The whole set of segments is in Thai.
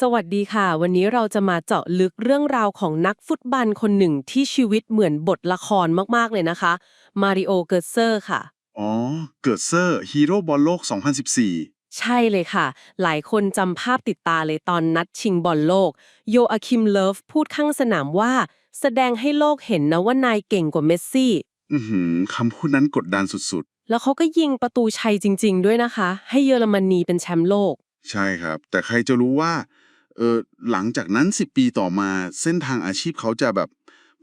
สวัสดีค่ะ วันนี้เราจะมาเจาะลึกเรื่องราวของนักฟุตบอลคนหนึ่งที่ชีวิตเหมือนบทละครมากๆเลยนะคะ มาริโอ เกิร์เซอร์ค่ะ อ๋อ เกิดเซอร์ฮีโร่บอลโลก 2014 ใช่เลยค่ะ หลายคนจำภาพติดตาเลยตอนนัดชิงบอลโลก โยอาคิมเลิฟพูดข้างสนามว่า แสดงให้โลกเห็นนะว่านายเก่งกว่าเมสซี่ อือหือคำพูดนั้นกดดันสุดแล้วเขาก็ยิงประตูชัยจริง ๆ ด้วยนะคะ ให้เยอรมนีเป็นแชมป์โลก ๆ ใช่ครับ แต่ใครจะรู้ว่า เออหลังจากนั้น 10 ปีต่อมาเส้นทางอาชีพเขาจะแบบ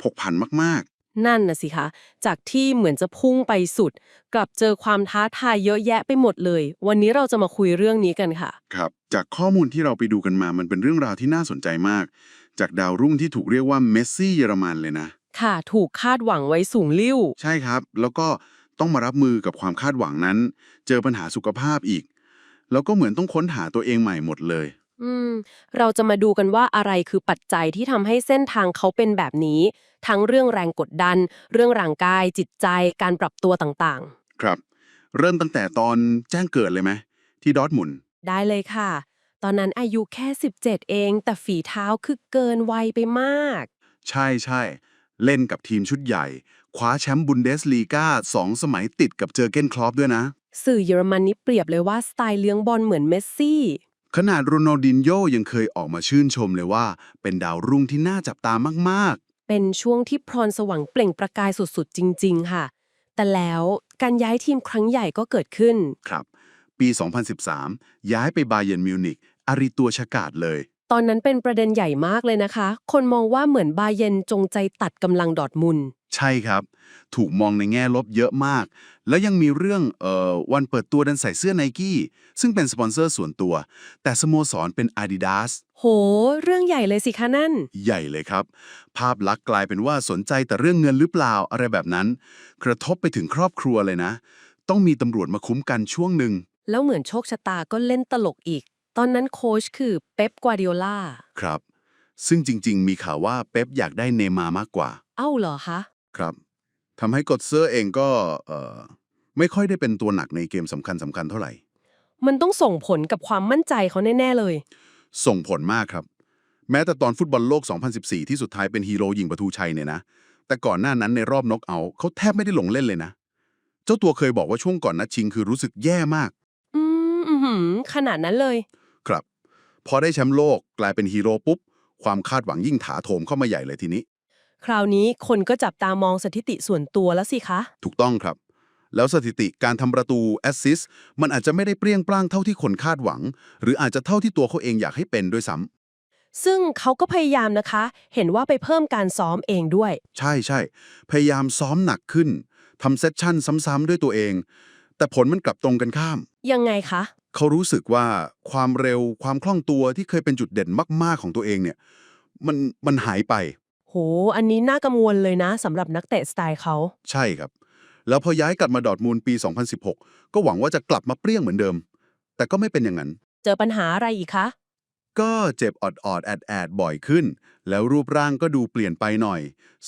ผกผันมากนั่นน่ะสิคะ จากที่เหมือนจะพุ่งไปสุด กลับเจอความท้าทายเยอะแยะไปหมดเลย วันนี้เราจะมาคุยเรื่องนี้กันค่ะ ๆ ครับ จากข้อมูลที่เราไปดูกันมามันเป็นเรื่องราวที่น่าสนใจมาก จากดาวรุ่งที่ถูกเรียกว่าเมสซี่เยอรมันเลยนะ ค่ะ ถูกคาดหวังไว้สูงลิ่ว ใช่ครับ แล้วก็ต้องมารับมือกับความคาดหวังนั้น เจอปัญหาสุขภาพอีก แล้วก็เหมือนต้องค้นหาตัวเองใหม่หมดเลย อืม เราจะมาดูกันว่าอะไรคือปัจจัยที่ทำให้เส้นทางเขาเป็นแบบนี้ ทั้งเรื่องแรงกดดัน เรื่องร่างกาย จิตใจ การปรับตัวต่างครับ เริ่มตั้งแต่ตอนแจ้งเกิดเลยไหมที่ดอร์ทมุนด์ๆ ได้เลยค่ะ ตอนนั้นอายุแค่ 17 เอง แต่ฝีเท้าคือเกินวัยไปมาก ใช่ใช่เล่นกับทีมชุดใหญ่ คว้าแชมป์บุนเดสลีกาสองสมัยติดกับเจอร์เกนคลอปด้วยนะ สื่อเยอรมันนี่เปรียบเลยว่าสไตล์เลี้ยงบอลเหมือนเมสซี่ ขนาดโรนัลดินโยยังเคยออกมาชื่นชมเลยว่า เป็นดาวรุ่งที่น่าจับตามากเป็นช่วงที่พรสว่างเปล่งประกายสุดๆ จริง ๆ ค่ะ แต่แล้วการย้ายทีมครั้งใหญ่ก็เกิดขึ้นๆครับ ปี 2013 ย้ายไปบาเยร์นมิวนิกอาริตัวชากาดเลย ตอนนั้นเป็นประเด็นใหญ่มากเลยนะคะ คนมองว่าเหมือนบาเยร์นจงใจตัดกำลังดอร์ทมุนด์ ใช่ครับ ถูกมองในแง่ลบเยอะมาก แล้วยังมีเรื่องเอ่อวันเปิดตัวดันใส่เสื้อไนกี้ซึ่งเป็นสปอนเซอร์ส่วนตัว แต่สโมสรเป็น Adidas โห เรื่องใหญ่เลยสิคะนั่น ใหญ่เลยครับ ภาพลักษณ์กลายเป็นว่าสนใจแต่เรื่องเงินหรือเปล่าอะไรแบบนั้น กระทบไปถึงครอบครัวเลยนะ ต้องมีตำรวจมาคุ้มกันช่วงหนึ่งแล้วเหมือนโชคชะตาก็เล่นตลกอีก ตอนนั้นโค้ชคือเป๊ปกวาร์ดิโอลาครับ ซึ่งจริง ๆ มีข่าวว่าเป๊ปอยากได้เนย์มาร์มากกว่า เอ้าเหรอคะ ครับทำให้กดเซอร์เองก็เอ่อไม่ค่อยได้เป็นตัวหนักในเกมสำคัญสำคัญเท่าไหร่ มันต้องส่งผลกับความมั่นใจเขาแน่ ๆ เลย ส่งผลมากครับ แม้แต่ตอนฟุตบอลโลก 2014 ที่สุดท้ายเป็นฮีโร่ยิงประตูชัยเนี่ยนะ แต่ก่อนหน้านั้นในรอบน็อกเอาท์เขาแทบไม่ได้ลงเล่นเลยนะ เจ้าตัวเคยบอกว่าช่วงก่อนนัดชิงคือรู้สึกแย่มาก อืมอือหือขนาดนั้นเลย ครับ พอได้แชมป์โลกกลายเป็นฮีโร่ปุ๊บ ความคาดหวังยิ่งถาโถมเข้ามาใหญ่เลยทีนี้ คราวนี้คนก็จับตามองสถิติส่วนตัวแล้วสิคะ ถูกต้องครับ แล้วสถิติการทำประตูแอสซิสต์มันอาจจะไม่ได้เปรี้ยงปร้างเท่าที่คนคาดหวัง หรืออาจจะเท่าที่ตัวเขาเองอยากให้เป็นด้วยซ้ำซึ่งเขาก็พยายามนะคะ เห็นว่าไปเพิ่มการซ้อมเองด้วย ใช่ใช่ พยายามซ้อมหนักขึ้นทำเซสชั่นซ้ำๆด้วยตัวเอง แต่ผลมันกลับตรงกันข้าม ยังไงคะ เขารู้สึกว่าความเร็วความคล่องตัวที่เคยเป็นจุดเด่นมาก ๆ ของตัวเองเนี่ย มันมันหายไป โห อันนี้น่ากังวลเลยนะสำหรับนักเตะสไตล์เขา ใช่ครับ แล้วพอย้ายกลับมาดอร์ทมูลปี 2016 ก็หวังว่าจะกลับมาเปรี้ยงเหมือนเดิม แต่ก็ไม่เป็นอย่างนั้น เจอปัญหาอะไรอีกคะ ก็เจ็บออดออดแอดแอดบ่อยขึ้น แล้วรูปร่างก็ดูเปลี่ยนไปหน่อย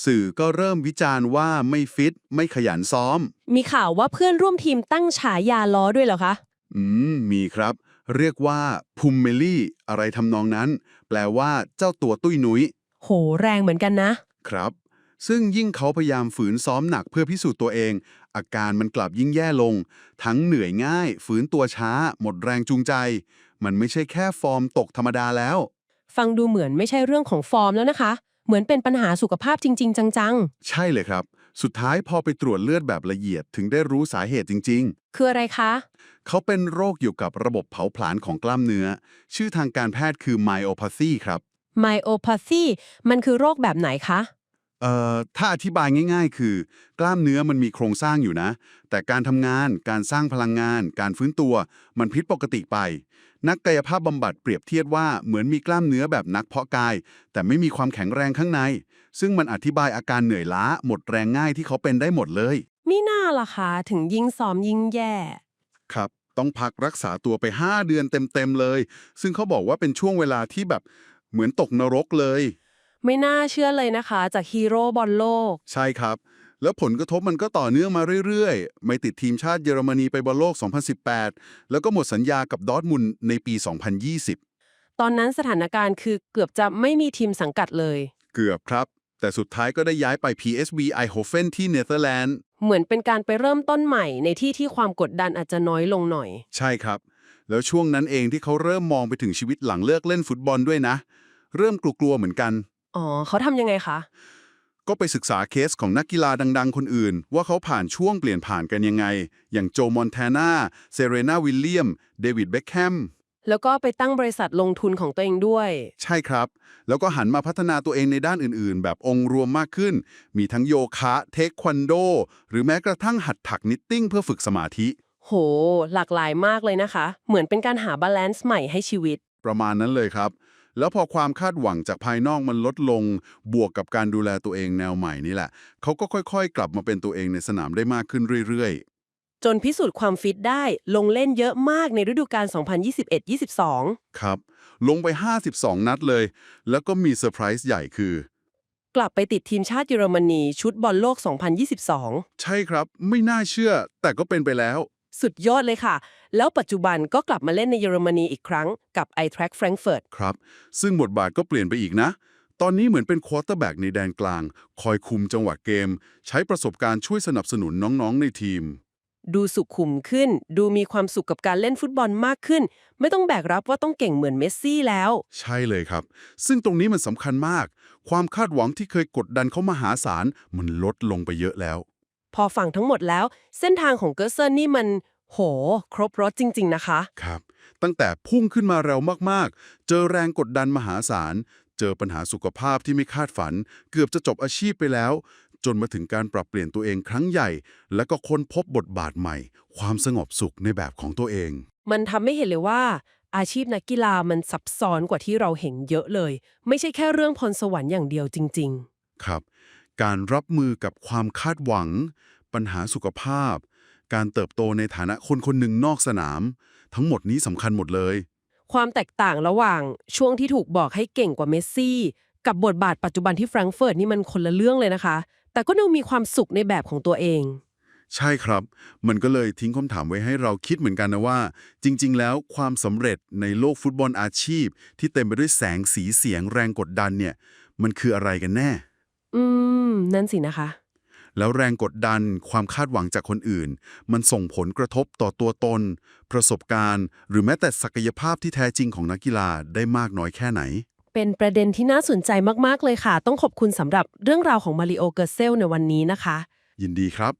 สื่อก็เริ่มวิจารณ์ว่าไม่ฟิต ไม่ขยันซ้อม มีข่าวว่าเพื่อนร่วมทีมตั้งฉายาล้อด้วยเหรอคะ อืม มีครับ เรียกว่าพุมเมลี่ อะไรทำนองนั้น แปลว่าเจ้าตัวตุ้ยนุ้ย โหแรงเหมือนกันนะ ครับ ซึ่งยิ่งเขาพยายามฝืนซ้อมหนักเพื่อพิสูจน์ตัวเอง อาการมันกลับยิ่งแย่ลง ทั้งเหนื่อยง่าย ฝืนตัวช้า หมดแรงจูงใจ มันไม่ใช่แค่ฟอร์มตกธรรมดาแล้ว ฟังดูเหมือนไม่ใช่เรื่องของฟอร์มแล้วนะคะ เหมือนเป็นปัญหาสุขภาพจริง ๆ จัง ใช่เลยครับ สุดท้ายพอไปตรวจเลือดแบบละเอียดถึงได้รู้สาเหตุจริงๆคืออะไรคะๆเขาเป็นโรคเกี่ยวกับระบบเผาผลาญของกล้ามเนื้อ ชื่อทางการแพทย์คือ myopathy ครับ myopathy มันคือโรคแบบไหนคะ เอ่อถ้าอธิบายง่าย ๆ คือ กล้ามเนื้อมันมีโครงสร้างอยู่นะ แต่การทำงานการสร้างพลังงาน การฟื้นตัว มันผิดปกติไป นักกายภาพบำบัดเปรียบเทียบว่าเหมือนมีกล้ามเนื้อแบบนักเพาะกาย แต่ไม่มีความแข็งแรงข้างใน ซึ่งมันอธิบายอาการเหนื่อยล้าหมดแรงง่ายที่เขาเป็นได้หมดเลยมีหน้าล่ะคะถึงยิ่งซ้อมยิ่งแย่ ครับ ต้องพักรักษาตัวไป 5 เดือนเต็ม ๆ เลย ซึ่งเขาบอกว่าเป็นช่วงเวลาที่แบบ เหมือนตกนรกเลย ไม่น่าเชื่อเลยนะคะ จากฮีโร่บอลโลก ใช่ครับ แล้วผลกระทบมันก็ต่อเนื่องมาเรื่อยๆ ไม่ติดทีมชาติเยอรมนีไปบอลโลก 2018 แล้วก็หมดสัญญากับดอร์ทมุนด์ในปี 2020 ตอนนั้นสถานการณ์คือเกือบจะไม่มีทีมสังกัดเลย เกือบครับ แต่สุดท้ายก็ได้ย้ายไป PSV Eindhoven ที่เนเธอร์แลนด์ เหมือนเป็นการไปเริ่มต้นใหม่ในที่ที่ความกดดันอาจจะน้อยลงหน่อย ใช่ครับ แล้วช่วงนั้นเองที่เขาเริ่มมองไปถึงชีวิตหลังเลิกเล่นฟุตบอลด้วยนะ เริ่มกลัวๆเหมือนกัน อ๋อเขาทำยังไงคะ ก็ไปศึกษาเคสของนักกีฬาดัง ๆ คนอื่น ว่าเขาผ่านช่วงเปลี่ยนผ่านกันยังไง อย่างโจมอนแทนาเซเรนาวิลเลียม เดวิดเบคแฮมแล้วก็ไปตั้งบริษัทลงทุนของตัวเองด้วย ใช่ครับ แล้วก็หันมาพัฒนาตัวเองในด้านอื่นๆ แบบองค์รวมมากขึ้น มีทั้งโยคะ เทควันโด หรือแม้กระทั่งหัดถักนิตติ้งเพื่อฝึกสมาธิ โห หลากหลายมากเลยนะคะ เหมือนเป็นการหาบาลานซ์ใหม่ให้ชีวิต ประมาณนั้นเลยครับ แล้วพอความคาดหวังจากภายนอกมันลดลง บวกกับการดูแลตัวเองแนวใหม่นี่แหละ เขาก็ค่อยๆ กลับมาเป็นตัวเองในสนามได้มากขึ้นเรื่อยจนพิสูจน์ความฟิตได้ลงเล่นเยอะมากในฤดูกาล 2021-22ๆครับ ลงไป 52 นัดเลย แล้วก็มีเซอร์ไพรส์ใหญ่คือกลับไปติดทีมชาติเยอรมนีชุดบอลโลก 2022 ใช่ครับ ไม่น่าเชื่อ แต่ก็เป็นไปแล้ว สุดยอดเลยค่ะ แล้วปัจจุบันก็กลับมาเล่นในเยอรมนีอีกครั้งกับ i t r a c k Frankfurt ครับ ซึ่งบทบาทก็เปลี่ยนไปอีกนะ ตอนนี้เหมือนเป็นควอเตอร์แบ็กในแดนกลาง คอยคุมจังหวะเกม ใช้ประสบการณ์ช่วยสนับสนุนน้องๆในทีม ดูสุขุมขึ้น ดูมีความสุขกับการเล่นฟุตบอลมากขึ้น ไม่ต้องแบกรับว่าต้องเก่งเหมือนเมสซี่แล้ว ใช่เลยครับ ซึ่งตรงนี้มันสำคัญมาก ความคาดหวังที่เคยกดดันเขามหาศาลมันลดลงไปเยอะแล้ว พอฟังทั้งหมดแล้ว เส้นทางของเกอร์เซนนี่มัน โห ครบรถจริง ๆ นะคะ ครับ ตั้งแต่พุ่งขึ้นมาเร็วมากๆ เจอแรงกดดันมหาศาล เจอปัญหาสุขภาพที่ไม่คาดฝัน เกือบจะจบอาชีพไปแล้ว จนมาถึงการปรับเปลี่ยนตัวเองครั้งใหญ่ แล้วก็ค้นพบบทบาทใหม่ ความสงบสุขในแบบของตัวเอง มันทำให้เห็นเลยว่า อาชีพนักกีฬามันซับซ้อนกว่าที่เราเห็นเยอะเลย ไม่ใช่แค่เรื่องพรสวรรค์อย่างเดียวจริงครับ การรับมือกับความคาดหวัง ปัญหาสุขภาพ การเติบโตในฐานะคนคนหนึ่งนอกสนาม ทั้งหมดนี้สำคัญหมดเลยๆความแตกต่างระหว่างช่วงที่ถูกบอกให้เก่งกว่าเมสซี่ กับบทบาทปัจจุบันที่แฟรงก์เฟิร์ตนี่มันคนละเรื่องเลยนะคะ แต่ก็ดูมีความสุขในแบบของตัวเอง ใช่ครับ มันก็เลยทิ้งคำถามไว้ให้เราคิดเหมือนกันนะว่า จริง ๆ แล้วความสำเร็จในโลกฟุตบอลอาชีพ ที่เต็มไปด้วยแสงสีเสียงแรงกดดันเนี่ย มันคืออะไรกันแน่ อืม นั่นสินะคะ แล้วแรงกดดันความคาดหวังจากคนอื่น มันส่งผลกระทบต่อตัวตน ประสบการณ์ หรือแม้แต่ศักยภาพที่แท้จริงของนักกีฬาได้มากน้อยแค่ไหน เป็นประเด็นที่น่าสนใจมาก ๆ เลยค่ะ ต้องขอบคุณสำหรับเรื่องราวของมาริโอเกอร์เซลในวันนี้นะคะ ยินดีครับ